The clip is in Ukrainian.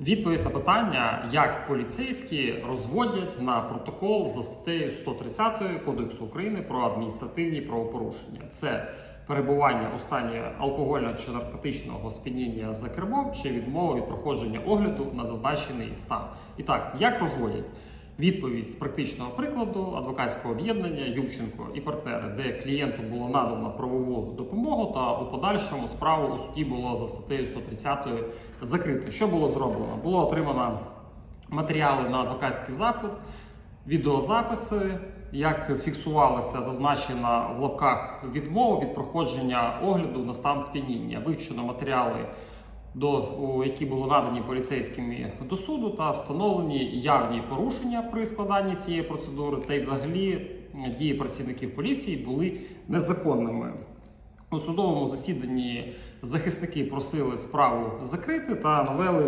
Відповідь на питання, як поліцейські розводять на протокол за статтею 130 Кодексу України про адміністративні правопорушення. Це перебування у стані алкогольного чи наркотичного сп'яніння за кермом чи відмова від проходження огляду на зазначений стан. І так, як розводять? Відповідь з практичного прикладу адвокатського об'єднання Ювченко і партнери, де клієнту було надано правову допомогу, та у подальшому справу у суді було за статтею 130 закрито. Що було зроблено? Було отримано матеріали на адвокатський запит, відеозаписи, як фіксувалася зазначена в лапках відмова від проходження огляду на стан сп'яніння. Вивчено матеріали до які були надані поліцейськими до суду, та встановлені явні порушення при складанні цієї процедури, та й взагалі дії працівників поліції були незаконними. У судовому засіданні захисники просили справу закрити та навели